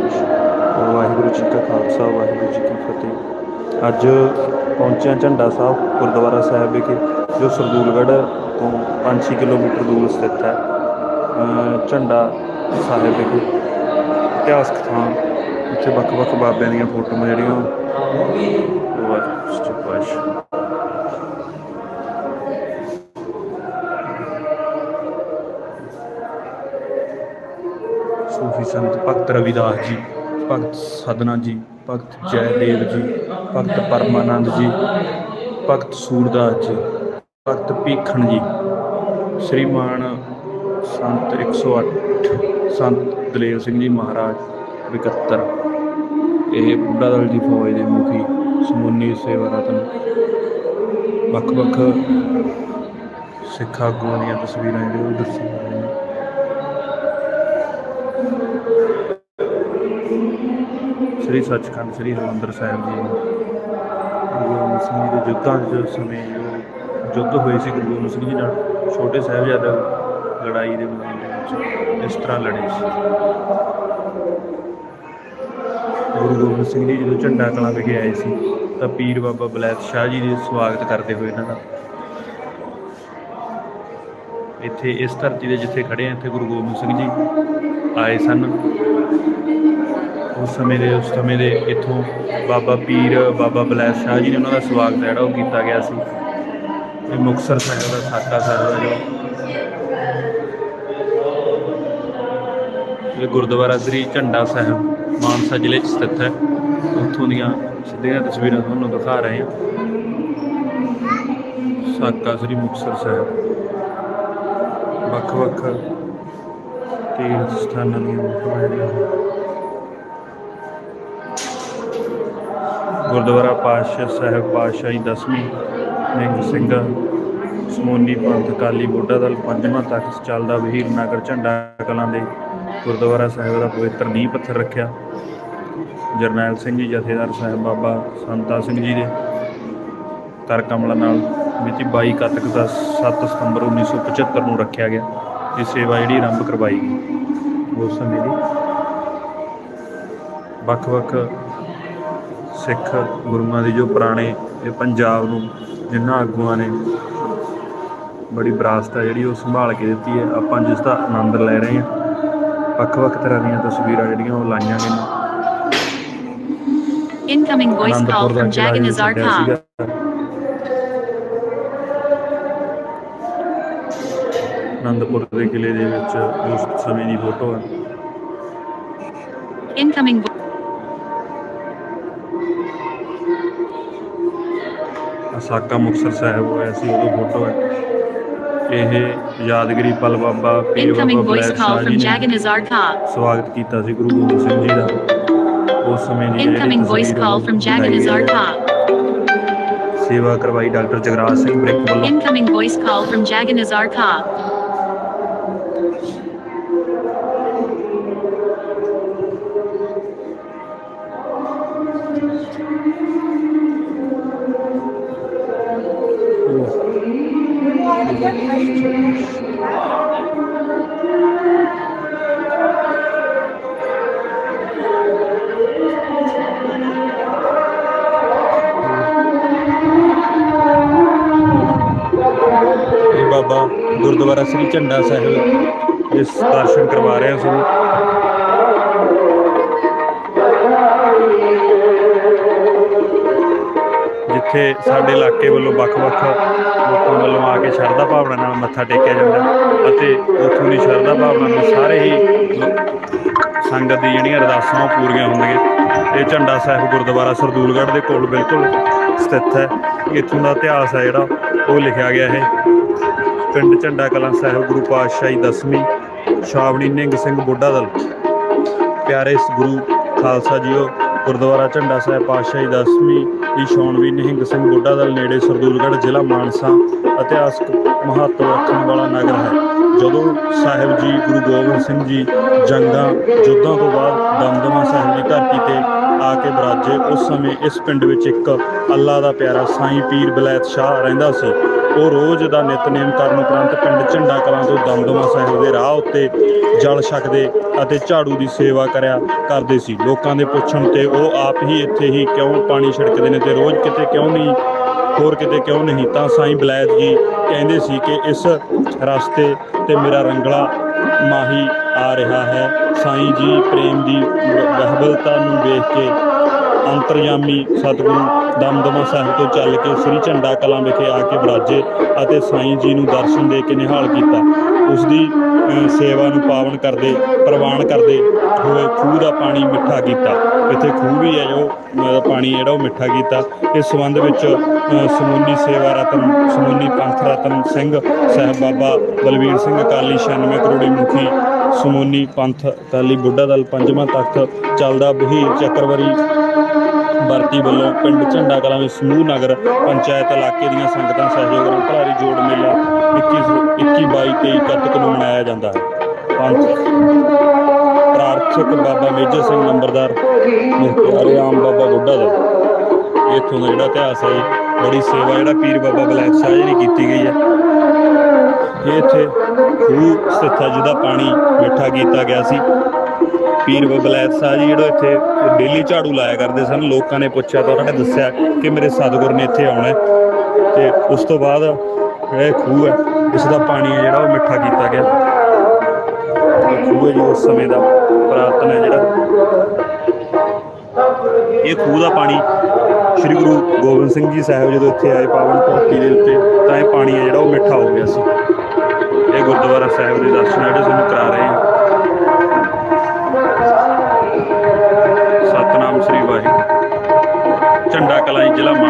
ਵਾਹਿਗੁਰੂ ਜੀ ਕਾ ਖਾਲਸਾ, ਵਾਹਿਗੁਰੂ ਜੀ ਕੀ ਫਤਿਹ। ਅੱਜ ਪਹੁੰਚਿਆ ਝੰਡਾ ਸਾਹਿਬ ਗੁਰਦੁਆਰਾ ਸਾਹਿਬ ਵਿਖੇ, ਜੋ ਸਰਦੂਲਗੜ੍ਹ ਤੋਂ 5-6 ਕਿਲੋਮੀਟਰ ਦੂਰ ਸਥਿਤ ਹੈ। ਝੰਡਾ ਸਾਹਿਬ ਵਿਖੇ ਇਤਿਹਾਸਕ ਥਾਂ, ਇੱਥੇ ਵੱਖ-ਵੱਖ ਬਾਬਿਆਂ ਦੀਆਂ ਫੋਟੋਆਂ ਜਿਹੜੀਆਂ ਉਹ ਆ ਸੂਫੀ ਸੰਤ ਭਗਤ ਰਵਿਦਾਸ ਜੀ, ਭਗਤ ਸਦਨਾ ਜੀ, ਭਗਤ ਜੈਦੇਵ ਜੀ, ਭਗਤ ਪਰਮਾਨੰਦ ਜੀ, ਭਗਤ ਸੂਰਦਾਸ ਜੀ, ਭਗਤ ਭੀਖਣ ਜੀ, ਸ਼੍ਰੀਮਾਨ ਸੰਤ 108 ਸੰਤ ਦਲੇਰ ਸਿੰਘ ਜੀ ਮਹਾਰਾਜ 71 ਇਹ ਬੁੱਢਾ ਦਲ ਦੀ ਫੌਜ ਦੇ ਮੁਖੀ, ਸਮੂਨੀ ਸੇਵਾ ਰਤਨ। ਵੱਖ-ਵੱਖ ਸਿੱਖ ਆਗੂਆਂ ਦੀਆਂ ਤਸਵੀਰਾਂ ਜਿਹੜੀਆਂ ਉਹ ਦਰਸਾਈਆਂ ਸ੍ਰੀ ਸੱਚਖੰਡ ਸ੍ਰੀ ਹਰਿਮੰਦਰ ਸਾਹਿਬ ਜੀ ਗੁਰੂ ਗੋਬਿੰਦ ਸਿੰਘ ਜੀ ਦੇ ਯੁੱਧਾਂ ਦੇ ਸਮੇਂ ਜੋ ਯੁੱਧ ਹੋਏ ਸੀ, ਗੁਰੂ ਗੋਬਿੰਦ ਸਿੰਘ ਜੀ ਨਾਲ ਛੋਟੇ ਸਾਹਿਬਜ਼ਾਦੇ ਲੜਾਈ ਦੇ ਮੈਦਾਨ ਦੇ ਵਿੱਚ ਇਸ ਤਰ੍ਹਾਂ ਲੜੇ ਸੀ। ਗੁਰੂ ਗੋਬਿੰਦ ਸਿੰਘ ਜੀ ਜਦੋਂ ਝੰਡਾ ਕਲਾਂ ਵਿਖੇ ਆਏ ਸੀ, ਤਾਂ ਪੀਰ ਬਾਬਾ ਬਲੈਤ ਸ਼ਾਹ ਜੀ ਦੇ ਸਵਾਗਤ ਕਰਦੇ ਹੋਏ ਇਹਨਾਂ ਦਾ। ਇੱਥੇ ਇਸ ਧਰਤੀ ਦੇ ਜਿੱਥੇ ਖੜੇ ਆ, ਇੱਥੇ ਗੁਰੂ ਗੋਬਿੰਦ ਸਿੰਘ ਜੀ ਆਏ ਸਨ। ਉਸ ਸਮੇਂ ਦੇ, ਉਸ ਸਮੇਂ ਦੇ ਇੱਥੋਂ ਬਾਬਾ ਪੀਰ, ਬਾਬਾ ਬਲੈਤ ਸ਼ਾਹ ਜੀ ਨੇ ਉਹਨਾਂ ਦਾ ਸਵਾਗਤ ਜਿਹੜਾ ਉਹ ਕੀਤਾ ਗਿਆ ਸੀ। ਇਹ ਮੁਕਤਸਰ ਸਾਹਿਬ ਦਾ ਸਾਕਾ ਸਾਹਿਬ ਹੈ ਜੋ। ਇਹ ਗੁਰਦੁਆਰਾ ਸ੍ਰੀ ਝੰਡਾ ਸਾਹਿਬ, ਮਾਨਸਾ ਜ਼ਿਲ੍ਹੇ 'ਚ ਸਥਿਤ ਹੈ। ਉੱਥੋਂ ਦੀਆਂ ਸਿੱਧੀਆਂ ਤਸਵੀਰਾਂ ਤੁਹਾਨੂੰ ਦਿਖਾ ਰਹੇ ਹਾਂ। ਸਾਕਾ ਸ੍ਰੀ ਮੁਕਤਸਰ ਸਾਹਿਬ। ਵੱਖ-ਵੱਖ ਤੀਰਥ ਸਥਾਨਾਂ ਦੀਆਂ ਫੋਟੋਆਂ ਜਿਹੜੀਆਂ ਗੁਰਦੁਆਰਾ ਪਾਤਸ਼ਾਹ ਸਾਹਿਬ ਪਾਤਸ਼ਾਹੀ ਦਸਵੀਂ, ਨਿੰਗ ਸਿੰਘ, ਸਮੋਨੀ ਪੰਥ ਕਾਲੀ ਬੋਡਾ ਦਲ ਪੰਜਵਾਂ ਤਖ਼ਤ ਚੱਲਦਾ ਵਹੀਰ ਨਗਰ ਝੰਡਾ ਕਲਾਂ ਦੇ ਗੁਰਦੁਆਰਾ ਸਾਹਿਬ ਦਾ ਪਵਿੱਤਰ ਨੀਂਹ ਪੱਥਰ ਰੱਖਿਆ। ਜਰਨੈਲ ਸਿੰਘ ਜੀ, ਜਥੇਦਾਰ ਸਾਹਿਬ ਬਾਬਾ ਸੰਤਾ ਸਿੰਘ ਜੀ ਦੇ ਕਰ ਕਮਲ ਨਾਲ ਮਿਤੀ 22 ਕੱਤਕ ਦਾ 7 ਸਤੰਬਰ 1975 ਨੂੰ ਰੱਖਿਆ ਗਿਆ। ਇਹ ਸੇਵਾ ਜਿਹੜੀ ਆਰੰਭ ਕਰਵਾਈ ਗਈ। ਉਸ ਸਮੇਂ ਦੀ ਵੱਖ-ਵੱਖ ਸਿੱਖ ਗੁਰੂਆਂ ਦੇ ਜੋ ਪੁਰਾਣੇ ਇਹ ਪੰਜਾਬ ਨੂੰ ਜਿਨ੍ਹਾਂ ਆਗੂਆਂ ਨੇ ਬੜੀ ਵਿਰਾਸਤ ਹੈ ਜਿਹੜੀ ਉਹ ਸੰਭਾਲ ਕੇ ਦਿੱਤੀ ਹੈ ਆਪਾਂ ਜਿਸ ਦਾ ਆਨੰਦ ਲੈ ਰਹੇ ਹਾਂ। ਵੱਖ-ਵੱਖ ਤਰ੍ਹਾਂ ਦੀਆਂ ਤਸਵੀਰਾਂ ਜਿਹੜੀਆਂ ਉਹ ਲਾਈਆਂ ਗਈਆਂ। Incoming voice call from Jagan Azar Khan. Anandpur ਦੇ ਕਿਲੇ ਦੇ ਵਿੱਚ ਉਸ ਸਮੇਂ ਦੀ ਫੋਟੋ ਹੈ। Vo- ਸਾਕਾ ਮੁਕਤਸਰ ਸਾਹਿਬ ਹੋਇਆ ਸੀ ਉਹਦੀ ਫੋਟੋ ਹੈ ਇਹ ਯਾਦਗਰੀ ਪਲ ਬਾਬਾ ਪੀਰ incoming Baba voice ਬਲੈਤ call Shah from ਜੀ Jagan ਨੇ Azar Khan. ਸਵਾਗਤ ਕੀਤਾ ਸੀ ਗੁਰੂ ਗੋਬਿੰਦ ਸਿੰਘ ਜੀ ਦਾ ਉਸ ਸਮੇਂ ਦੀ ਜਿਹੜੀ Incoming voice ਤਸਵੀਰ call ਉਹ from Jagan ਦਿਖਾਈ Azar ਗਈ ਹੈ। Khan. ਸੇਵਾ ਕਰਵਾਈ ਡਾਕਟਰ ਜਗਰਾਜ ਸਿੰਘ ਬ੍ਰਿਕ ਵੱਲੋਂ Incoming voice call from Jagan Azar Khan. ਇਹ ਗੁਰਦੁਆਰਾ ਸ੍ਰੀ ਝੰਡਾ ਸਾਹਿਬ ਇਸ ਦਰਸ਼ਨ ਕਰਵਾ ਰਹੇ ਹਾਂ ਤੁਹਾਨੂੰ ਜਿੱਥੇ ਸਾਡੇ ਇਲਾਕੇ ਵੱਲੋਂ ਵੱਖ-ਵੱਖ ਲੋਕਾਂ ਵੱਲੋਂ ਆ ਕੇ ਸ਼ਰਧਾ ਭਾਵਨਾ ਨਾਲ ਮੱਥਾ ਟੇਕਿਆ ਜਾਂਦਾ ਅਤੇ ਉੱਥੋਂ ਦੀ ਸ਼ਰਧਾ ਭਾਵਨਾ ਨਾਲ ਸਾਰੇ ਹੀ ਸੰਗਤ ਦੀ ਜਿਹੜੀਆਂ ਅਰਦਾਸਾਂ ਉਹ ਪੂਰੀਆਂ ਹੁੰਦੀਆਂ। ਇਹ ਝੰਡਾ ਸਾਹਿਬ ਗੁਰਦੁਆਰਾ ਸਰਦੂਲਗੜ੍ਹ ਦੇ ਕੋਲ ਬਿਲਕੁਲ ਸਥਿਤ ਹੈ। ਇੱਥੋਂ ਦਾ ਇਤਿਹਾਸ ਹੈ ਜਿਹੜਾ, ਉਹ ਲਿਖਿਆ ਗਿਆ ਹੈ। ਪਿੰਡ ਝੰਡਾ ਕਲਾਂ ਸਾਹਿਬ ਗੁਰੂ ਪਾਤਸ਼ਾਹੀ ਦਸਵੀਂ, ਛਾਵਣੀ ਨਿੰਗ ਸਿੰਘ ਬੁੱਢਾ ਦਲ। ਪਿਆਰੇ ਗੁਰੂ ਖਾਲਸਾ ਜੀਓ, ਗੁਰਦੁਆਰਾ ਝੰਡਾ ਸਾਹਿਬ ਪਾਤਸ਼ਾਹੀ ਦਸਵੀਂ ਦੀ ਛਾਉਣਵੀਂ ਨਿਹੰਗ ਸਿੰਘ ਬੁੱਢਾ ਦਲ ਨੇੜੇ ਸਰਦੂਲਗੜ੍ਹ ਜ਼ਿਲ੍ਹਾ ਮਾਨਸਾ, ਇਤਿਹਾਸਕ ਮਹੱਤਵ ਰੱਖਣ ਵਾਲਾ ਨਗਰ ਹੈ। ਜਦੋਂ ਸਾਹਿਬ ਜੀ ਗੁਰੂ ਗੋਬਿੰਦ ਸਿੰਘ ਜੀ ਜੰਗਾਂ, ਯੁੱਧਾਂ ਤੋਂ ਬਾਅਦ ਦਮਦਮਾ ਸਾਹਿਬ ਦੀ ਧਰਤੀ ਤੇ ਆ ਕੇ ਬਰਾਜੇ ਉਸ ਸਮੇਂ ਇਸ ਪਿੰਡ ਵਿੱਚ ਇੱਕ ਅੱਲਾ ਦਾ ਪਿਆਰਾ ਸਾਈਂ ਪੀਰ ਬਲੈਤ ਸ਼ਾਹ ਰਹਿੰਦਾ ਸੀ। ਉਹ ਰੋਜ਼ ਦਾ ਨਿਤਨੇਮ ਕਰਨ ਉਪਰੰਤ ਪਿੰਡ ਝੰਡਾ ਕਲਾਂ ਤੋਂ ਦਮਦਮਾ ਸਾਹਿਬ ਦੇ ਰਾਹ ਉੱਤੇ ਜਲ ਛਕਦੇ ਅਤੇ ਝਾੜੂ ਦੀ ਸੇਵਾ ਕਰਿਆ ਕਰਦੇ ਸੀ। ਲੋਕਾਂ ਦੇ ਪੁੱਛਣ ਤੇ ਉਹ ਆਪ ਹੀ ਇੱਥੇ ਹੀ ਕਿਉਂ ਪਾਣੀ ਛਿੜਕਦੇ ਨੇ ਤੇ ਰੋਜ਼ ਕਿਤੇ ਕਿਉਂ ਨਹੀਂ, ਹੋਰ ਕਿਤੇ ਕਿਉਂ ਨਹੀਂ? ਤਾਂ ਸਾਈਂ ਬਲੈਤ ਜੀ ਕਹਿੰਦੇ ਸੀ ਕਿ ਇਸ ਰਸਤੇ ਤੇ ਮੇਰਾ ਰੰਗਲਾ ਮਾਹੀ ਆ ਰਿਹਾ ਹੈ। ਸਾਈਂ ਜੀ ਪ੍ਰੇਮ ਦੀ ਬਹਿਬਲਤਾ ਨੂੰ ਵੇਖ ਕੇ ਅੰਤਰਯਾਮੀ ਸਤਿਗੁਰੂ ਦਮਦਮਾ ਸਾਹਿਬ ਤੋਂ ਚੱਲ ਕੇ ਸ੍ਰੀ ਝੰਡਾ ਕਲਾਂ ਵਿਖੇ ਆ ਕੇ ਬਰਾਜੇ ਅਤੇ ਸਾਈਂ ਜੀ ਨੂੰ ਦਰਸ਼ਨ ਦੇ ਕੇ ਨਿਹਾਲ ਕੀਤਾ। ਉਸ ਦੀ ਸੇਵਾ ਨੂੰ ਪਾਵਨ ਕਰਦੇ, ਪ੍ਰਵਾਨ ਕਰਦੇ ਹੋਏ ਖੂਹ ਦਾ ਪਾਣੀ ਮਿੱਠਾ ਕੀਤਾ। ਇੱਥੇ ਖੂਹ ਵੀ ਹੈ ਜੋ ਪਾਣੀ ਜਿਹੜਾ ਉਹ ਮਿੱਠਾ ਕੀਤਾ। ਇਸ ਸੰਬੰਧ ਵਿੱਚ ਸਮੂਨੀ ਸੇਵਾ ਰਤਨ, ਸਮੂਨੀ ਪੰਥ ਰਤਨ ਸਿੰਘ ਸਾਹਿਬ ਬਾਬਾ ਬਲਵੀਰ ਸਿੰਘ ਅਕਾਲੀ 96 ਕਰੋੜੀ ਮੁਖੀ ਸਮੂਨੀ ਪੰਥ ਅਕਾਲੀ ਬੁੱਢਾ ਦਲ ਪੰਜਵਾਂ ਤਖਤ ਚੱਲਦਾ ਬਹੀ ਚੱਕਰਵਰੀ ਵਰਤੀ ਵੱਲੋਂ ਪਿੰਡ ਝੰਡਾ ਕਲਾਂ ਵਿੱਚ ਸਮੂਹ ਨਗਰ ਪੰਚਾਇਤ ਇਲਾਕੇ ਦੀਆਂ ਸੰਗਤਾਂ ਸਹਿਯੋਗ ਨਾਲ ਭਲਾਰੀ ਜੋੜ ਮੇਲਾ 21 21 22 23 ਕੱਤਕ ਨੂੰ ਮਨਾਇਆ ਜਾਂਦਾ ਹੈ। ਪੰਥ ਪ੍ਰਾਰਥਕ ਬਾਬਾ ਮੇਜਰ ਸਿੰਘ ਨੰਬਰਦਾਰ ਮੁਖਤਿਆਰੇ ਆਮ ਬਾਬਾ ਬੁੱਢਾ ਦਾ ਇੱਥੋਂ ਦਾ ਜਿਹੜਾ ਇਤਿਹਾਸ ਹੈ, ਬੜੀ ਸੇਵਾ ਜਿਹੜਾ ਪੀਰ ਬਾਬਾ ਬਲੈਕ ਸ਼ਾਹ ਜੀ ਨੇ ਕੀਤੀ ਗਈ ਹੈ। ਇਹ ਇੱਥੇ ਖੂਹ ਸਥਿਤ ਹੈ, ਜਿਹਦਾ ਪਾਣੀ ਮਿੱਠਾ ਕੀਤਾ ਗਿਆ ਸੀ। ਪੀਰ ਬਬਲੈਤ ਸਾਹਿਬ ਜੀ ਜਿਹੜਾ ਇੱਥੇ ਡੇਲੀ ਝਾੜੂ ਲਾਇਆ ਕਰਦੇ ਸਨ, ਲੋਕਾਂ ਨੇ ਪੁੱਛਿਆ ਤਾਂ ਉਹਨਾਂ ਨੇ ਦੱਸਿਆ ਕਿ ਮੇਰੇ ਸਤਿਗੁਰ ਨੇ ਇੱਥੇ ਆਉਣਾ ਹੈ। ਤੇ ਉਸ ਤੋਂ ਬਾਅਦ ਜਿਹੜਾ ਇਹ ਖੂਹ ਹੈ, ਇਸ ਦਾ ਪਾਣੀ ਹੈ ਜਿਹੜਾ ਉਹ ਮਿੱਠਾ ਕੀਤਾ ਗਿਆ। ਖੂਹ ਹੈ ਜੋ ਉਸ ਸਮੇਂ ਦਾ, ਪੁਰਾਤਨ ਹੈ ਜਿਹੜਾ। ਇਹ ਖੂਹ ਦਾ ਪਾਣੀ ਸ੍ਰੀ ਗੁਰੂ ਗੋਬਿੰਦ ਸਿੰਘ ਜੀ ਸਾਹਿਬ ਜਦੋਂ ਇੱਥੇ ਆਏ ਪਾਵਨ ਧਰਤੀ ਦੇ ਉੱਤੇ, ਤਾਂ ਇਹ ਪਾਣੀ ਹੈ ਜਿਹੜਾ ਉਹ ਮਿੱਠਾ ਹੋ ਗਿਆ ਸੀ। ਇਹ ਗੁਰਦੁਆਰਾ ਸਾਹਿਬ ਦੇ ਦਰਸ਼ਨ ਜਿਹੜੇ ਤੁਹਾਨੂੰ ਕਰਾ ਰਹੇ ਹਾਂ। ਸਤਨਾਮ ਸ੍ਰੀ